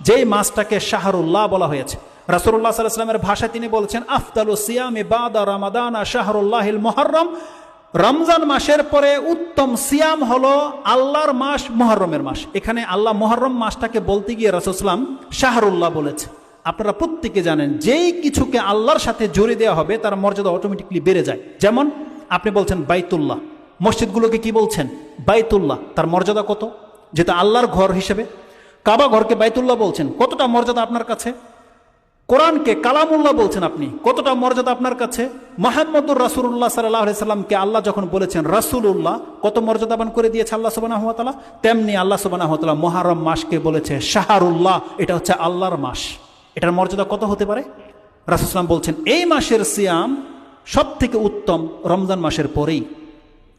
যেই মাসটাকে শাহরুল্লাহ বলা হয়েছে। রাসুল্লাহ সাল্লামের ভাষায় তিনি বলছেন, আফতালু সিয়ামে বাদা রামাদানা শাহরুল্লাহিল মোহরম রমজান মাসের পরে উত্তম সিয়াম হলো আল্লাহর মাস মহরমের মাস। এখানে আল্লাহ মহরম মাসটাকে বলতে গিয়ে রাসুসলাম শাহরুল্লাহ বলেছে। আপনারা প্রত্যেকে জানেন, যেই কিছুকে আল্লাহর সাথে জুড়ে দেওয়া হবে, তার মর্যাদা অটোমেটিকলি বেড়ে যায়। যেমন আপনি বলছেন বাইতুল্লাহ। মসজিদগুলোকে কি বলছেন? বাইতুল্লাহ। তার মর্যাদা কত? যেটা আল্লাহর ঘর হিসেবে কাবা ঘরকে বাইতুল্লাহ বলছেন। কতটা মর্যাদা আপনার কাছে? কোরআনকে কালামুল্লাহ বলছেন আপনি। কতটা মর্যাদা আপনার কাছে? মোহাম্মদুর রাসুল্লাহ সাল্লাহ সাল্লামকে আল্লাহ যখন বলেছেন রাসুল্লাহ কত মর্যাদাবান করে দিয়েছে আল্লাহ সুবানা হাতালা তেমনি আল্লাহ সুবানা হাতালা মহারম মাসকে বলেছে, শাহরুল্লাহ এটা হচ্ছে আল্লাহর মাস। এটার মর্যাদা কত হতে পারে? রাসুসলাম বলছেন, এই মাসের সিয়াম সব থেকে উত্তম রমজান মাসের পরেই।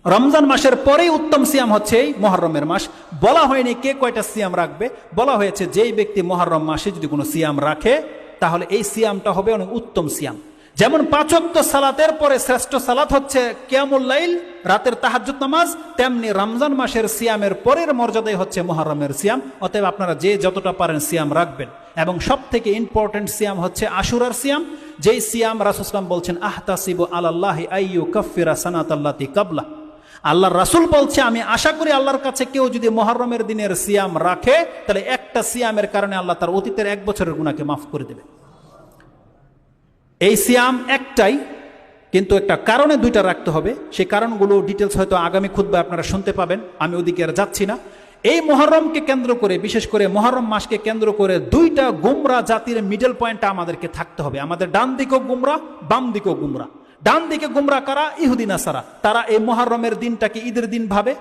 রমজান মাসের পরেই উত্তম সিয়াম হচ্ছে এই মহরমের মাস। বলা হয়নি কে কয়টা সিয়াম রাখবে। বলা হয়েছে যেই ব্যক্তি মহরম মাসে যদি কোনো সিয়াম রাখে, তাহলে এই সিয়ামটা হবে অনেক উত্তম সিয়াম। যেমন পাঁচক্ত সালাতের পরে শ্রেষ্ঠ সালাত হচ্ছে কিয়ামুল্লাইল রাতের তাহাজ্জুদ নামাজ, তেমনি রমজান মাসের সিয়ামের পরের মর্যাদাই হচ্ছে মহরমের সিয়াম। অতএব আপনারা যে যতটা পারেন সিয়াম রাখবেন। এবং সব থেকে ইম্পর্টেন্ট সিয়াম হচ্ছে আশুরার সিয়াম। যেই সিয়াম রাসুসলাম বলছেন, আহতাসিবু আল্লাহ আইয়ু কফিরা সানাত আল্লাতি কাবলা আল্লাহর রাসুল বলছে, আমি আশা করি আল্লাহর কাছে কেউ যদি মহরমের দিনের সিয়াম রাখে, তাহলে একটা সিয়ামের কারণে আল্লাহ তার অতীতের এক বছরের গুণাকে মাফ করে দেবে। এই সিয়াম একটাই, কিন্তু একটা কারণে দুইটা রাখতে হবে। সেই কারণগুলো ডিটেলস হয়তো আগামী খুদ্া আপনারা শুনতে পাবেন, আমি ওদিকে আর যাচ্ছি না। এই মহরমকে কেন্দ্র করে, বিশেষ করে মহরম মাসকে কেন্দ্র করে দুইটা গুমরা জাতির মিডল পয়েন্টটা আমাদেরকে থাকতে হবে। আমাদের ডান দিকেও গুমরা, বাম দিকেও গুমরা। ডান দিকে গুমরা কারা ইহুদিন আসারা তারা এই মহরমের দিনটাকে ঈদের দিন ভাবে,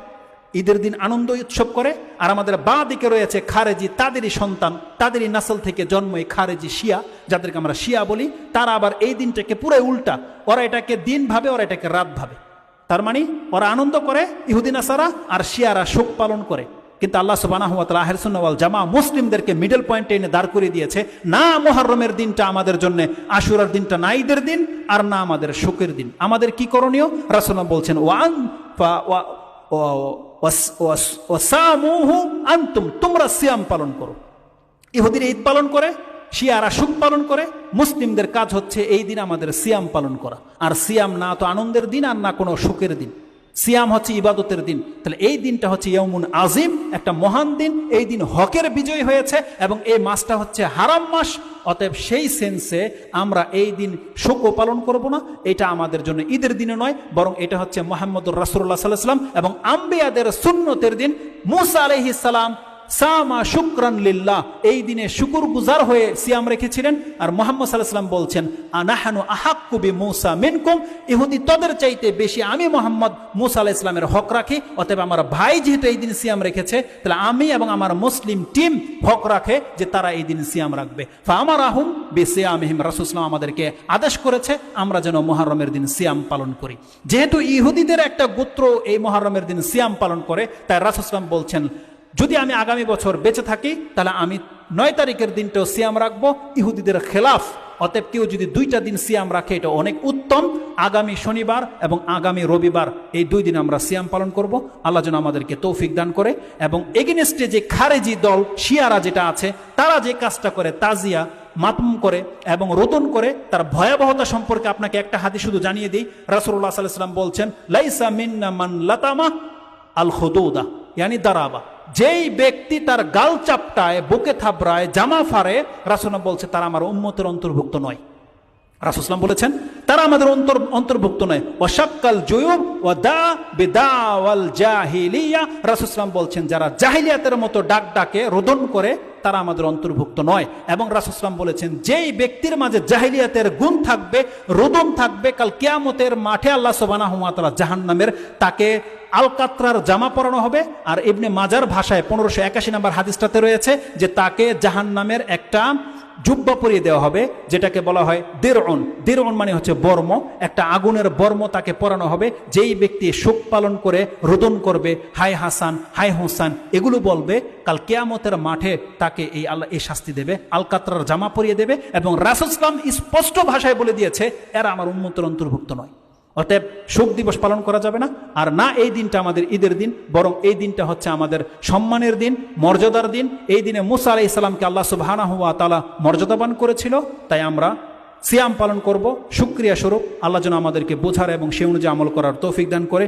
ঈদের দিন আনন্দ উৎসব করে, আর আমাদের বাঁ দিকে রয়েছে খারেজি তাদেরই সন্তান, তাদেরই নাসল থেকে জন্ম এই খারেজি শিয়া, যাদেরকে আমরা শিয়া বলি, তারা আবার এই দিনটাকে পুরো উল্টা, ওরা এটাকে দিন ভাবে, ওরা এটাকে রাত ভাবে। তার মানে ওরা আনন্দ করে ইহুদিন আসারা আর শিয়ারা শোক পালন করে। কিন্তু আল্লাহ সুবানাহতাল আহরসুন্নওয়াল জামা মুসলিমদেরকে মিডল পয়েন্টে এনে দাঁড় করিয়ে দিয়েছে। না মোহরমের দিনটা আমাদের জন্য আশুরার দিনটা না ঈদের দিন আর না আমাদের শোকের দিন। আমাদের কি করণীয়? রাসুল্লাহ বলছেন ওয়ান তোমরা সিয়াম পালন করো। ইহুদির ঈদ পালন করে, শিয়ারা সুখ পালন করে। মুসলিমদের কাজ হচ্ছে এই দিন আমাদের সিয়াম পালন করা। আর সিয়াম না তো আনন্দের দিন আর না কোনো সুখের দিন। সিয়াম হচ্ছে ইবাদতের দিন। তাহলে এই দিনটা হচ্ছে ইয়মুন আজিম একটা মহান দিন। এই দিন হকের বিজয় হয়েছে এবং এই মাসটা হচ্ছে হারাম মাস। অতএব সেই সেন্সে আমরা এই দিন শোক পালন করব না। এটা আমাদের জন্য ঈদের দিনে নয়, বরং এটা হচ্ছে মোহাম্মদুর রাসুল্লাহ সাল্লাহ সাল্লাম এবং আম্বিয়াদের সুন্নতের দিন। মুসা আলহিসাল্লাম সামা শুক্রান লিল্লাহ, এই দিনে শুকুর গুজার হয়ে সিয়াম রেখেছিলেন আর মোহাম্মদ সাল্লাহাম বলছেন, আনাহানু আহাক্কুবি মুসা মিনকুম? ইহুদি তোদের চাইতে বেশি আমি মোহাম্মদ মুসা আলাহ ইসলামের হক রাখি, অতএব আমার ভাই যেহেতু এই দিন সিয়াম রেখেছে, তাহলে আমি এবং আমার মুসলিম টিম হক রাখে যে তারা এই দিন সিয়াম রাখবে। আমার আহুম বে সিয়ামহিম রাসুসলাম আমাদেরকে আদেশ করেছে, আমরা যেন মহারমের দিন সিয়াম পালন করি। যেহেতু ইহুদিদের একটা গোত্র এই মহারমের দিন সিয়াম পালন করে, তাই রাসুসলাম বলছেন যদি আমি আগামী বছর বেঁচে থাকি, তাহলে আমি নয় তারিখের দিনটাও সিয়াম রাখব। ইহুদিদের খেলাফ, অতএব কেউ যদি দুইটা দিন সিয়াম রাখে, এটা অনেক উত্তম। আগামী শনিবার এবং আগামী রবিবার এই দুই দিন আমরা সিয়াম পালন করব। আল্লাহ যেন আমাদেরকে তৌফিক দান করে। এবং এগেনস্টে যে খারেজি দল, শিয়ারা যেটা আছে, তারা যে কাজটা করে তাজিয়া মাতম করে এবং রোদন করে, তার ভয়াবহতা সম্পর্কে আপনাকে একটা হাতি শুধু জানিয়ে দিই। রাসুল্লাহ সাল্লাম বলছেন, লাইসা মিন্না মান লাতামা আল খদৌদা ইয়ানি দারাবা। যেই ব্যক্তি তার গাল চাপটায়, বুকে থাবড়ায় জামা ফারে রাসুলাম বলছে, তারা আমার উম্মতের অন্তর্ভুক্ত নয়। রাসুসলাম বলেছেন, তারা আমাদের অন্তর, অন্তর্ভুক্ত নয়। ওয়াশাক্কাল জুয়ুব ও দা বেদাওয়াল জাহিলিয়া। রাসুসলাম বলছেন, যারা জাহিলিয়াতের মতো ডাক ডাকে, রোদন করে, তারা আমাদের অন্তর্ভুক্ত নয়। এবং রাসুসলাম বলেছেন, যেই ব্যক্তির মাঝে জাহিলিয়াতের গুণ থাকবে, রোদন থাকবে, কাল কেয়ামতের মাঠে আল্লাহ সোবানা হুমাতলা জাহান্নামের, তাকে আলকাত্রার জামা পরানো হবে আর ইবনে মাজার ভাষায় পনেরোশো একাশি নম্বর হাদিসটাতে রয়েছে যে তাকে জাহান্নামের একটা জুব্বা পরিয়ে দেওয়া হবে, যেটাকে বলা হয় দেরন দেরন মানে হচ্ছে বর্ম, একটা আগুনের বর্ম তাকে পরানো হবে, যেই ব্যক্তি শোক পালন করে, রোদন করবে হাই হাসান হাই হোসান, এগুলো বলবে, কাল কেয়ামতের মাঠে তাকে এই আল্লাহ এই শাস্তি দেবে, আলকাতরার জামা পরিয়ে দেবে এবং রাসুসলাম স্পষ্ট ভাষায় বলে দিয়েছে, এরা আমার উন্মতের অন্তর্ভুক্ত নয়। অতএব শোক দিবস পালন করা যাবে না। আর না এই দিনটা আমাদের ঈদের দিন, বরং এই দিনটা হচ্ছে আমাদের সম্মানের দিন, মর্যাদার দিন। এই দিনে মুসা আলাই ইসলামকে আল্লাহ সুবাহানা হুয়া তালা মর্যাদাবান করেছিল। তাই আমরা সিয়াম পালন করব। সুক্রিয়া স্বরূপ আল্লাহ যেন আমাদেরকে বোঝার এবং সে অনুযায়ী আমল করার তৌফিক দান করে।